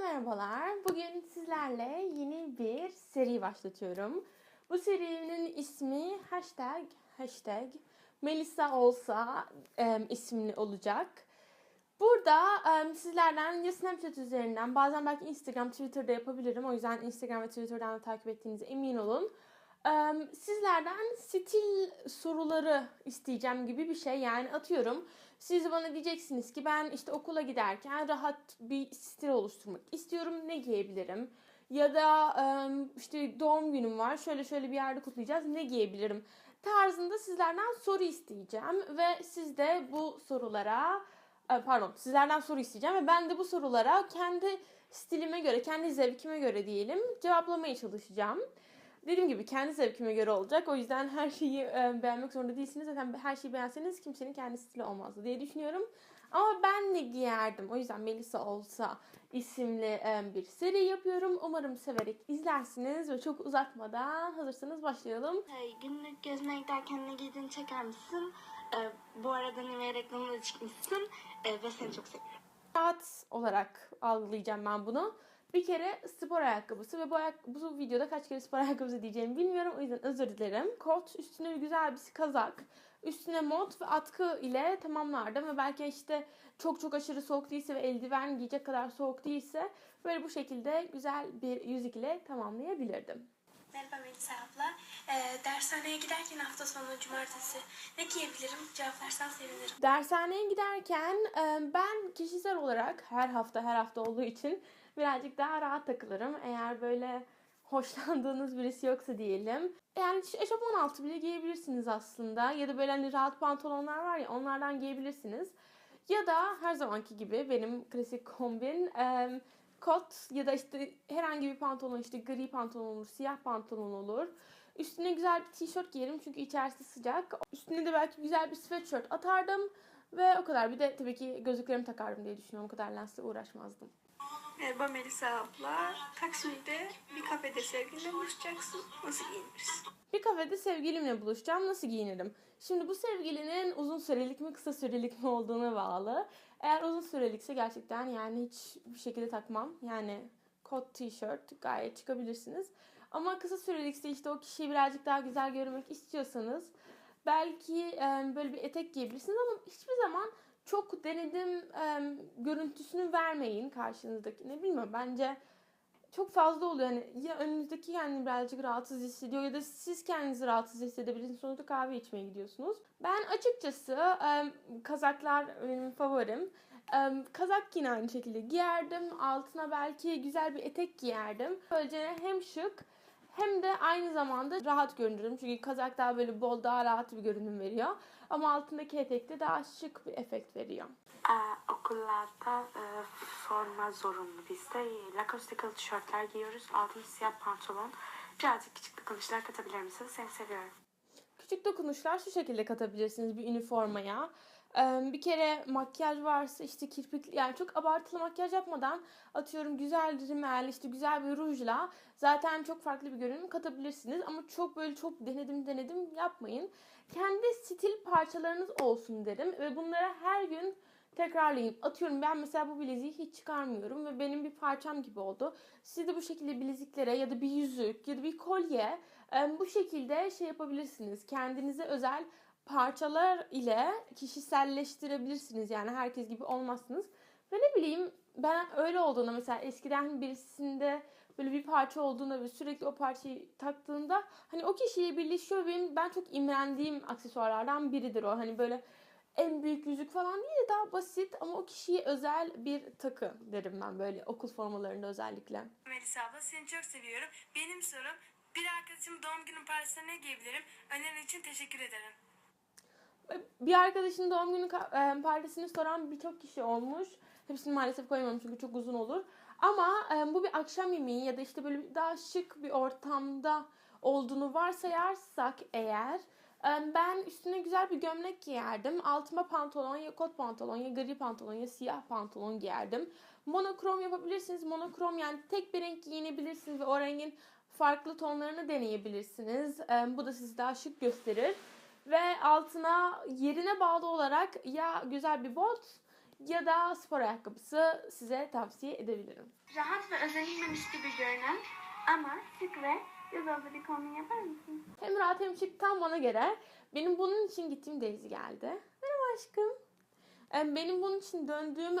merhabalar. Bugün sizlerle yeni bir seri başlatıyorum. Bu serinin ismi hashtag, hashtag Melisa olsa em, isimli olacak. Burada em, sizlerden ya Snapchat üzerinden bazen belki Instagram, Twitter'da yapabilirim. O yüzden Instagram ve Twitter'dan da takip ettiğinize emin olun. Em, Sizlerden stil soruları isteyeceğim gibi bir şey. Yani atıyorum siz bana diyeceksiniz ki ben işte okula giderken rahat bir stil oluşturmak istiyorum. Ne giyebilirim? Ya da işte doğum günüm var. Şöyle şöyle bir yerde kutlayacağız. Ne giyebilirim? Tarzında sizlerden soru isteyeceğim ve siz de bu sorulara e, pardon sizlerden soru isteyeceğim ve ben de bu sorulara kendi stilime göre, kendi zevkime göre diyelim cevaplamaya çalışacağım. Dediğim gibi kendi zevkime göre olacak. O yüzden her şeyi e, beğenmek zorunda değilsiniz. Zaten her şeyi beğenseniz kimsenin kendi stili olmazdı diye düşünüyorum. Ama ben ne giyerdim? O yüzden Melisa olsa isimli e, bir seri yapıyorum. Umarım severek izlersiniz ve çok uzatmadan hazırsanız başlayalım. Hey, günlük gezmeye giderken ne giydiğini çeker misin? Ee, bu arada Nivea reklamına çıkmışsın ee, ve seni çok seviyorum. Saat olarak algılayacağım ben bunu. Bir kere spor ayakkabısı ve bu, ayak, bu videoda kaç kere spor ayakkabısı diyeceğimi bilmiyorum. O yüzden özür dilerim. Kot, üstüne güzel bir kazak. Üstüne mont ve atkı ile tamamlardım. Ve belki işte çok çok aşırı soğuk değilse ve eldiven giyecek kadar soğuk değilse böyle bu şekilde güzel bir yüzük ile tamamlayabilirdim. Merhaba Melisa abla. Ee, dershaneye giderken hafta sonu cumartesi ne giyebilirim? Cevaplarsan sevinirim. Dershaneye giderken e, ben kişisel olarak her hafta her hafta olduğu için birazcık daha rahat takılırım. Eğer böyle hoşlandığınız birisi yoksa diyelim. Yani eşofman altı bile giyebilirsiniz aslında. Ya da böyle hani rahat pantolonlar var ya onlardan giyebilirsiniz. Ya da her zamanki gibi benim klasik kombin e, kot ya da işte herhangi bir pantolon işte gri pantolon olur, siyah pantolon olur. Üstüne güzel bir tişört giyerim çünkü içerisi sıcak. Üstüne de belki güzel bir sweatshirt atardım. Ve o kadar. Bir de tabii ki gözlüklerimi takardım diye düşünüyorum. O kadar lensle uğraşmazdım. Merhaba Melisa abla. Taksim'de bir kafede sevgilinle buluşacaksın. Nasıl giyinirsin? Bir kafede sevgilimle buluşacağım. Nasıl giyinirim? Şimdi bu sevgilinin uzun sürelik mi kısa sürelik mi olduğuna bağlı. Eğer uzun sürelikse gerçekten yani hiç bir şekilde takmam. Yani kot tişört gayet çıkabilirsiniz. Ama kısa sürelikse işte o kişiyi birazcık daha güzel görmek istiyorsanız belki böyle bir etek giyebilirsiniz ama hiçbir zaman çok denedim e, görüntüsünü vermeyin karşınızdakine. Bilmiyorum bence çok fazla oluyor. Yani ya önünüzdeki kendini birazcık rahatsız hissediyor ya da siz kendinizi rahatsız hissedebilirsiniz. Sonuçta kahve içmeye gidiyorsunuz. Ben açıkçası e, kazaklar benim favorim. E, kazak yine aynı şekilde giyerdim. Altına belki güzel bir etek giyerdim. Böylece hem şık hem de aynı zamanda rahat görünürüm. Çünkü kazak daha böyle bol, daha rahat bir görünüm veriyor. Ama altındaki etek de daha şık bir efekt veriyor. Ee, okullarda e, forma zorunlu bizde. Lacoste'lı tişörtler giyiyoruz. Altına siyah pantolon. Birazcık küçük dokunuşlar katabilir misiniz? Seni seviyorum. Küçük dokunuşlar şu şekilde katabilirsiniz bir üniformaya. Bir kere makyaj varsa işte kirpik yani çok abartılı makyaj yapmadan atıyorum güzel rimel işte güzel bir rujla zaten çok farklı bir görünüm katabilirsiniz ama çok böyle çok denedim denedim yapmayın. Kendi stil parçalarınız olsun derim ve bunları her gün tekrarlayın. Atıyorum ben mesela bu bileziği hiç çıkarmıyorum ve benim bir parçam gibi oldu. Siz de bu şekilde bileziklere ya da bir yüzük ya da bir kolye bu şekilde şey yapabilirsiniz. Kendinize özel parçalar ile kişiselleştirebilirsiniz. Yani herkes gibi olmazsınız. Ve ne bileyim ben öyle olduğunda mesela eskiden birisinde böyle bir parça olduğunda ve sürekli o parçayı taktığında hani o kişiyle birleşiyor benim ben çok imrendiğim aksesuarlardan biridir o. Hani böyle en büyük yüzük falan değil de daha basit ama o kişiye özel bir takı derim ben böyle okul formalarında özellikle. Melisa abla seni çok seviyorum. Benim sorum bir arkadaşım doğum günü partisine ne giyebilirim? Önerin için teşekkür ederim. Bir arkadaşın doğum günü partisini soran birçok kişi olmuş. Hepsini maalesef koyamam çünkü çok uzun olur. Ama bu bir akşam yemeği ya da işte böyle daha şık bir ortamda olduğunu varsayarsak eğer ben üstüne güzel bir gömlek giyerdim. Altıma pantolon ya kot pantolon ya gri pantolon ya siyah pantolon giyerdim. Monokrom yapabilirsiniz. Monokrom yani tek bir renk giyinebilirsiniz ve o rengin farklı tonlarını deneyebilirsiniz. Bu da sizi daha şık gösterir. Ve altına yerine bağlı olarak ya güzel bir bot ya da spor ayakkabısı size tavsiye edebilirim. Rahat ve özenilmemiş gibi görünen ama şık ve oldu bir kombin yapar mısın? Hem rahat hem şık tam bana göre. Benim bunun için gittiğim Daisy geldi. Merhaba aşkım. Benim bunun için döndüğüm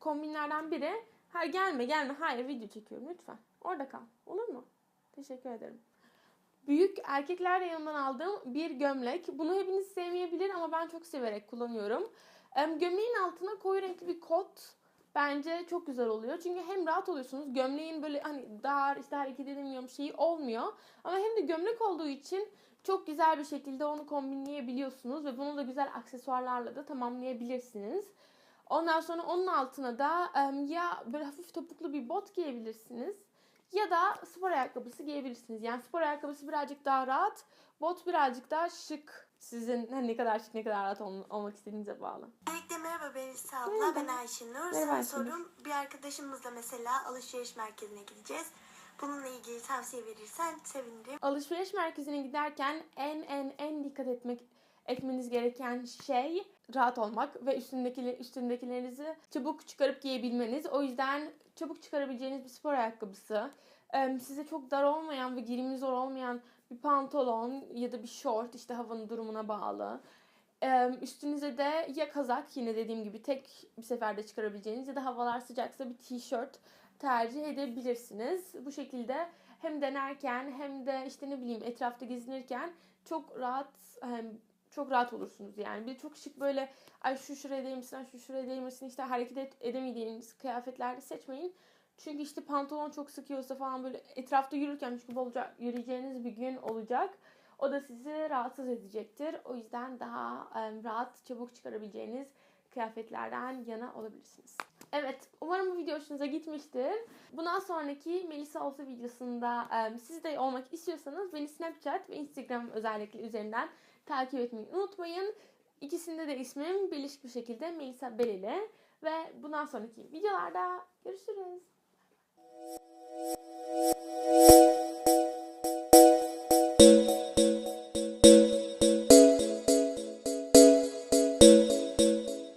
kombinlerden biri. Ha gelme gelme hayır video çekiyorum lütfen. Orada kal olur mu? Teşekkür ederim. Büyük erkekler reyonundan aldığım bir gömlek. Bunu hepiniz sevmeyebilir ama ben çok severek kullanıyorum. Gömleğin altına koyu renkli bir kot bence çok güzel oluyor. Çünkü hem rahat oluyorsunuz. Gömleğin böyle hani dar işte hareket edemiyorum şeyi olmuyor. Ama hem de gömlek olduğu için çok güzel bir şekilde onu kombinleyebiliyorsunuz ve bunu da güzel aksesuarlarla da tamamlayabilirsiniz. Ondan sonra onun altına da ya böyle hafif topuklu bir bot giyebilirsiniz ya da spor ayakkabısı giyebilirsiniz. Yani spor ayakkabısı birazcık daha rahat, bot birazcık daha şık. Sizin hani ne kadar şık ne kadar rahat ol- olmak istediğinize bağlı. Öncelikle merhaba ben İsa abla, Merhaba. ben Ayşenur. Merhaba Sana sorum, bir arkadaşımızla mesela alışveriş merkezine gideceğiz. Bununla ilgili tavsiye verirsen sevinirim. Alışveriş merkezine giderken en en en dikkat etmek etmeniz gereken şey rahat olmak ve üstündeki üstündekilerinizi çabuk çıkarıp giyebilmeniz. O yüzden çabuk çıkarabileceğiniz bir spor ayakkabısı, size çok dar olmayan ve girimi zor olmayan bir pantolon ya da bir short işte havanın durumuna bağlı. Üstünüze de ya kazak yine dediğim gibi tek bir seferde çıkarabileceğiniz ya da havalar sıcaksa bir tişört tercih edebilirsiniz. Bu şekilde hem denerken hem de işte ne bileyim etrafta gezinirken çok rahat çok rahat olursunuz yani. Bir çok şık böyle ay şu şuraya değmesin, ay şu şuraya değmesin işte hareket et, edemediğiniz kıyafetlerde seçmeyin. Çünkü işte pantolon çok sıkıyorsa falan böyle etrafta yürürken çünkü bolca yürüyeceğiniz bir gün olacak. O da sizi rahatsız edecektir. O yüzden daha em, rahat, çabuk çıkarabileceğiniz kıyafetlerden yana olabilirsiniz. Evet, umarım bu video hoşunuza gitmiştir. Bundan sonraki Melisa Olsa videosunda em, siz de olmak istiyorsanız beni Snapchat ve Instagram özellikle üzerinden takip etmeyi unutmayın. İkisinde de ismim birleşik bir şekilde Melisa Beleli. Ve bundan sonraki videolarda görüşürüz.